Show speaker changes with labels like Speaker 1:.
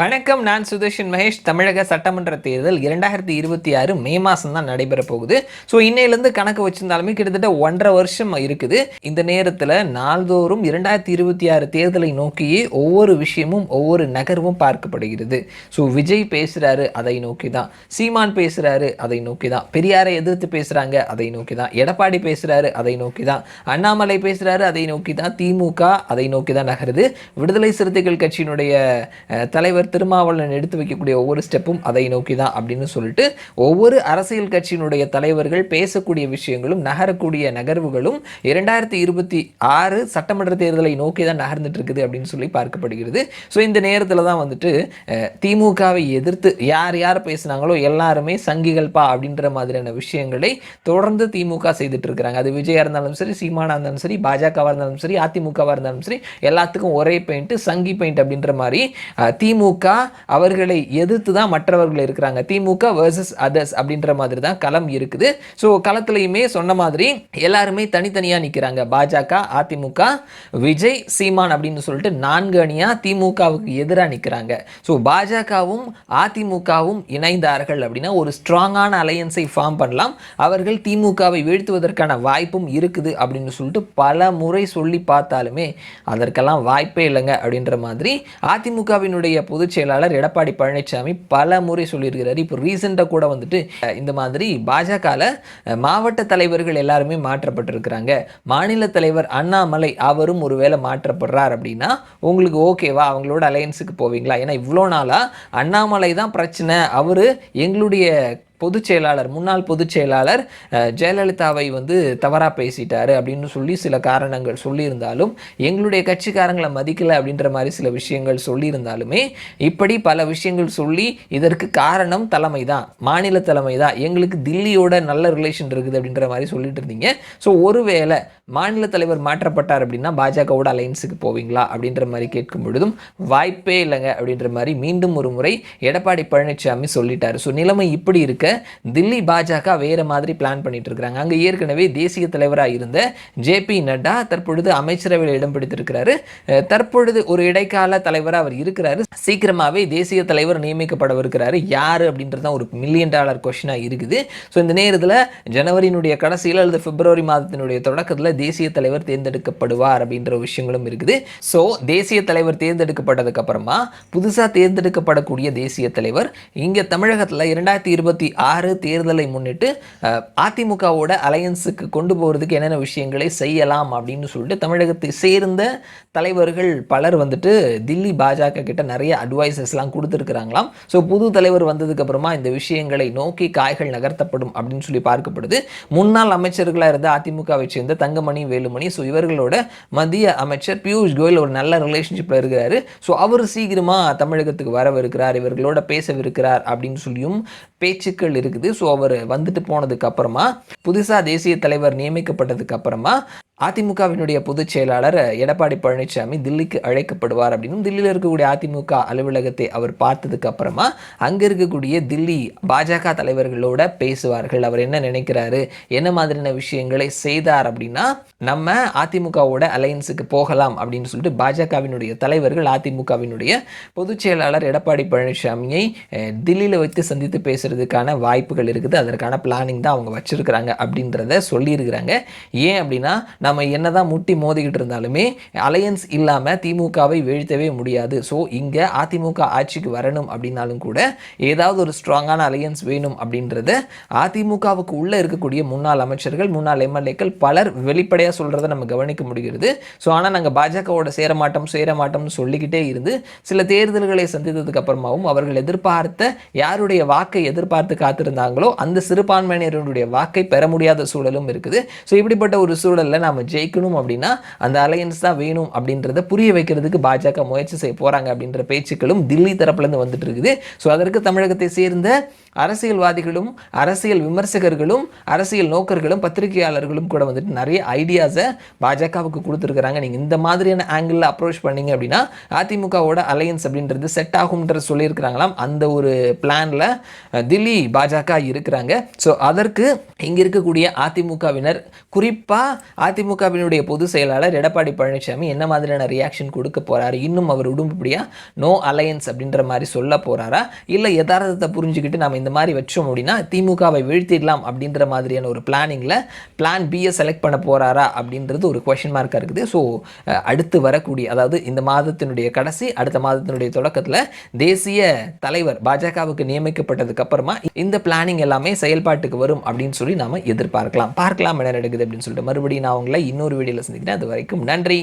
Speaker 1: வணக்கம் நான் சுதர்ஷன் மகேஷ். தமிழக சட்டமன்ற தேர்தல் இரண்டாயிரத்தி இருபத்தி ஆறு மே மாதம் தான் நடைபெற போகுது. ஸோ இன்னையிலேருந்து கணக்கு வச்சிருந்தாலுமே கிட்டத்தட்ட ஒன்றரை வருஷம் இருக்குது. இந்த நேரத்தில் நாள்தோறும் இரண்டாயிரத்தி இருபத்தி ஆறு தேர்தலை நோக்கியே ஒவ்வொரு விஷயமும் ஒவ்வொரு நகர்வும் பார்க்கப்படுகிறது. ஸோ விஜய் பேசுகிறாரு அதை நோக்கி தான் சீமான் பேசுகிறாரு அதை நோக்கி தான் பெரியாரை எதிர்த்து பேசுகிறாங்க அதை நோக்கி தான் எடப்பாடி பேசுகிறாரு அதை நோக்கி தான் அண்ணாமலை பேசுகிறாரு அதை நோக்கி தான் திமுக அதை நோக்கி தான் நகருது. விடுதலை சிறுத்தைகள் கட்சியினுடைய தலைவர் தலைவர் திருமாவளவன் எடுத்து வைக்கக்கூடிய ஒவ்வொரு ஸ்டெப்பும் அதை நோக்கி தான் அப்படின்னு சொல்லிட்டு ஒவ்வொரு அரசியல் கட்சியினுடைய தலைவர்கள் பேசக்கூடிய விஷயங்களும் நகரக்கூடிய நகர்வுகளும் இரண்டாயிரத்தி இருபத்தி ஆறு சட்டமன்ற தேர்தலை நோக்கி தான் நகர்ந்துட்டு இருக்குது அப்படின்னு சொல்லி பார்க்கப்படுகிறது. ஸோ இந்த நேரத்தில் தான் வந்துட்டு திமுகவை எதிர்த்து யார் யார் பேசுனாங்களோ எல்லாருமே சங்கிகள்பா அப்படின்ற மாதிரியான விஷயங்களை தொடர்ந்து திமுக செய்துட்டு இருக்கிறாங்க. அது விஜயா இருந்தாலும் சரி சீமானா இருந்தாலும் சரி பாஜகவாக இருந்தாலும் சரி அதிமுகவாக இருந்தாலும் சரி எல்லாத்துக்கும் ஒரே பெயிண்ட் சங்கி பெயிண்ட் அப்படின்ற மாதிரி திமுக திமுக அவர்களை எதிர்த்து தான் மற்றவர்கள் இருக்கிறாங்க. திமுக வர்சஸ் அதர்ஸ் அப்படின்ற மாதிரி தான் களம் இருக்குது. ஸோ களத்துலையுமே சொன்ன மாதிரி எல்லாருமே தனித்தனியாக நிற்கிறாங்க பாஜக அதிமுக விஜய் சீமான் அப்படின்னு சொல்லிட்டு நான்கு அணியாக திமுகவுக்கு எதிராக நிற்கிறாங்க ஸோ பாஜகவும் அதிமுகவும் இணைந்தார்கள் அப்படின்னா ஒரு ஸ்ட்ராங்கான அலையன்ஸை ஃபார்ம் பண்ணலாம். அவர்கள் திமுகவை வீழ்த்துவதற்கான வாய்ப்பும் இருக்குது அப்படின்னு சொல்லிட்டு பல முறை சொல்லி பார்த்தாலுமே அதற்கெல்லாம் வாய்ப்பே இல்லைங்க அப்படின்ற மாதிரி அதிமுகவினுடைய பொதுச் செயலாளர் எடப்பாடி பழனிசாமி பல முறை சொல்லியிருக்கிறார். இப்போ ரீசெண்டாக கூட வந்துட்டு இந்த மாதிரி பாஜகவில் மாவட்ட தலைவர்கள் எல்லாருமே மாற்றப்பட்டிருக்கிறாங்க. மாநில தலைவர் அண்ணாமலை அவரும் ஒருவேளை மாற்றப்படுறார் அப்படின்னா உங்களுக்கு ஓகேவா அவங்களோட அலையன்ஸுக்கு போவீங்களா? ஏன்னா இவ்வளோ நாளாக அண்ணாமலை தான் பிரச்சனை. அவர் எங்களுடைய பொதுச் செயலாளர் முன்னாள் பொதுச் செயலாளர் ஜெயலலிதாவை வந்து தவறாக பேசிட்டாரு அப்படின்னு சொல்லி சில காரணங்கள் சொல்லியிருந்தாலும் எங்களுடைய கட்சிக்காரங்களை மதிக்கலை அப்படின்ற மாதிரி சில விஷயங்கள் சொல்லியிருந்தாலுமே இப்படி பல விஷயங்கள் சொல்லி இதற்கு காரணம் தலைமை தான் மாநில தலைமை தான் எங்களுக்கு தில்லியோட நல்ல ரிலேஷன் இருக்குது அப்படின்ற மாதிரி சொல்லிட்டு இருந்தீங்க. ஸோ ஒருவேளை மாநில தலைவர் மாற்றப்பட்டார் அப்படின்னா பாஜகவோட அலைன்ஸுக்கு போவீங்களா அப்படின்ற மாதிரி கேட்கும் பொழுதும் வாய்ப்பே இல்லைங்க அப்படின்ற மாதிரி மீண்டும் ஒரு முறை எடப்பாடி பழனிசாமி சொல்லிட்டாரு. ஸோ நிலைமை இப்படி இருக்க தில்லி பாஜக வேறு மாதிரி பிளான் பண்ணிட்டு இருக்கிறாங்க. அங்கே ஏற்கனவே தேசிய தலைவராக இருந்த ஜேபி நட்டா தற்பொழுது அமைச்சரவையில் இடம் பிடித்திருக்கிறாரு. தற்பொழுது ஒரு இடைக்கால தலைவராக அவர் இருக்கிறாரு. சீக்கிரமாகவே தேசிய தலைவர் நியமிக்கப்படவிருக்கிறாரு. யார் அப்படின்றது தான் ஒரு மில்லியன் டாலர் கொஷினாக இருக்குது. ஸோ இந்த நேரத்தில் ஜனவரியினுடைய கடைசியில் அல்லது பிப்ரவரி மாதத்தினுடைய தொடக்கத்தில் தேசிய தலைவர் தேர்ந்தெடுக்கப்படுவார் அப்படின்ற விஷயங்களும் இருக்குது. ஸோ தேசிய தலைவர் தேர்ந்தெடுக்கப்பட்டதுக்கு அப்புறமா புதுசாக தேர்ந்தெடுக்கப்படக்கூடிய தேசிய தலைவர் இங்கே தமிழகத்தில் இரண்டாயிரத்தி இருபத்தி ஆறு தேர்தலை முன்னிட்டு அதிமுகவோட அலையன்ஸுக்கு கொண்டு போகிறதுக்கு என்னென்ன விஷயங்களை செய்யலாம் அப்படின்னு சொல்லிட்டு தமிழகத்தை சேர்ந்த தலைவர்கள் பலர் வந்துட்டு தில்லி பாஜக கிட்ட நிறைய அட்வைசஸ்லாம் கொடுத்துருக்குறாங்களாம். ஸோ புது தலைவர் வந்ததுக்கு அப்புறமா இந்த விஷயங்களை நோக்கி காய்கள் நகர்த்தப்படும் அப்படின்னு சொல்லி பார்க்கப்படுது. முன்னாள் அமைச்சர்களாக இருந்த அதிமுகவை சேர்ந்த தங்க தங்கமணி வேலுமணி ஸோ இவர்களோட மத்திய அமைச்சர் பியூஷ் கோயல் ஒரு நல்ல ரிலேஷன்ஷிப்பில் இருக்கிறாரு ஸோ அவர் சீக்கிரமாக தமிழகத்துக்கு வரவிருக்கிறார் இவர்களோட பேசவிருக்கிறார் அப்படின்னு சொல்லியும் பேச்சுக்கள் இருக்குது. ஸோ அவர் வந்துட்டு போனதுக்கு அப்புறமா புதுசாக தேசிய தலைவர் நியமிக்கப்பட்டதுக்கு அப்புறமா அதிமுகவினுடைய பொதுச் செயலாளர் எடப்பாடி பழனிசாமி தில்லிக்கு அழைக்கப்படுவார் அப்படின்னு தில்லியில் இருக்கக்கூடிய அதிமுக அலுவலகத்தை அவர் பார்த்ததுக்கு அப்புறமா அங்கே இருக்கக்கூடிய தில்லி பாஜக தலைவர்களோட பேசுவார்கள். அவர் என்ன நினைக்கிறாரு? என்ன மாதிரியான விஷயங்களை செய்தார் அப்படின்னா நம்ம அதிமுகவோட அலையன்ஸுக்கு போகலாம் அப்படின்னு சொல்லிட்டு பாஜகவினுடைய தலைவர்கள் அதிமுகவினுடைய பொதுச் செயலாளர் எடப்பாடி பழனிசாமியை தில்லியில் வைத்து சந்தித்து பேசுறதுக்கான வாய்ப்புகள் இருக்குது. அதற்கான பிளானிங் தான் அவங்க வச்சிருக்கிறாங்க அப்படின்றத சொல்லியிருக்கிறாங்க. ஏன் அப்படின்னா நம்ம என்னதான் முட்டி மோதிக்கிட்டு இருந்தாலுமே அலையன்ஸ் இல்லாமல் திமுகவை வீழ்த்தவே முடியாது. ஸோ இங்கே அதிமுக ஆட்சிக்கு வரணும் அப்படின்னாலும் கூட ஏதாவது ஒரு ஸ்ட்ராங்கான அலையன்ஸ் வேணும் அப்படின்றத அதிமுகவுக்கு உள்ளே இருக்கக்கூடிய முன்னாள் அமைச்சர்கள் முன்னாள் எம்எல்ஏக்கள் பலர் வெளிப்படையாக சொல்கிறத நம்ம கவனிக்க முடிகிறது. ஸோ ஆனால் நாங்கள் பாஜகவோட சேர சேரமாட்டோம்னு சேர சொல்லிக்கிட்டே இருந்து சில தேர்தல்களை சந்தித்ததுக்கு அப்புறமாவும் அவர்கள் எதிர்பார்த்த யாருடைய வாக்கை எதிர்பார்த்து காத்திருந்தாங்களோ அந்த சிறுபான்மையினருடைய வாக்கை பெற முடியாத சூழலும் இருக்குது. ஸோ இப்படிப்பட்ட ஒரு சூழலில் நாம் ஜெயிக்கணும் அப்படின்னா அந்த அலையன்ஸ் தான் வேணும் அப்படின்றத புரிய வைக்கிறதுக்கு பாஜக முயற்சி செய்ய போகிறாங்க அப்படின்ற பேச்சுக்களும் தில்லி தரப்புலேருந்து வந்துட்டு இருக்குது. ஸோ அதற்கு தமிழகத்தை சேர்ந்த அரசியல்வாதிகளும் அரசியல் விமர்சகர்களும் அரசியல் நோக்கர்களும் பத்திரிகையாளர்களும் கூட வந்துட்டு நிறைய ஐடியாஸை பாஜகவுக்கு கொடுத்துருக்குறாங்க. நீங்கள் இந்த மாதிரியான ஆங்கிளில் அப்ரோச் பண்ணீங்க அப்படின்னா அதிமுகவோட அலையன்ஸ் அப்படின்றது செட் ஆகும்ன்ற சொல்லியிருக்கிறாங்களாம். அந்த ஒரு பிளானில் தில்லி பாஜக இருக்கிறாங்க. ஸோ அதற்கு இங்கே இருக்கக்கூடிய அதிமுகவினர் குறிப்பாக அதிமுகவினுடைய பொதுச் செயலாளர் எடப்பாடி பழனிசாமி என்ன மாதிரியான ரியாக்ஷன் கொடுக்க போகிறாரு இன்னும் அவர் உடம்படியாக நோ அலையன்ஸ் அப்படின்ற மாதிரி சொல்ல போகிறாரா இல்லை யதார்த்தத்தை புரிஞ்சுக்கிட்டு நம்ம இந்த மாதிரி வச்சோம் அப்படின்னா திமுகவை வீழ்த்திடலாம் அப்படின்ற மாதிரியான ஒரு பிளானிங்கில் பிளான் பியை செலக்ட் பண்ண போறாரா அப்படின்றது ஒரு கொஷின் மார்க்காக இருக்குது. ஸோ அடுத்து வரக்கூடிய அதாவது இந்த மாதத்தினுடைய கடைசி அடுத்த மாதத்தினுடைய தொடக்கத்தில் தேசிய தலைவர் பாஜகவுக்கு நியமிக்கப்பட்டதுக்கு அப்புறமா இந்த பிளானிங் எல்லாமே செயல்பாட்டுக்கு வரும் அப்படின்னு சொல்லி நாம் எதிர்பார்க்கலாம். பார்க்கலாம் என்ன நடக்குது அப்படின்னு சொல்லிட்டு மறுபடியும் நான் உங்களை இன்னொரு வீடியோவில் சந்திக்கிறேன். அது வரைக்கும் நன்றி.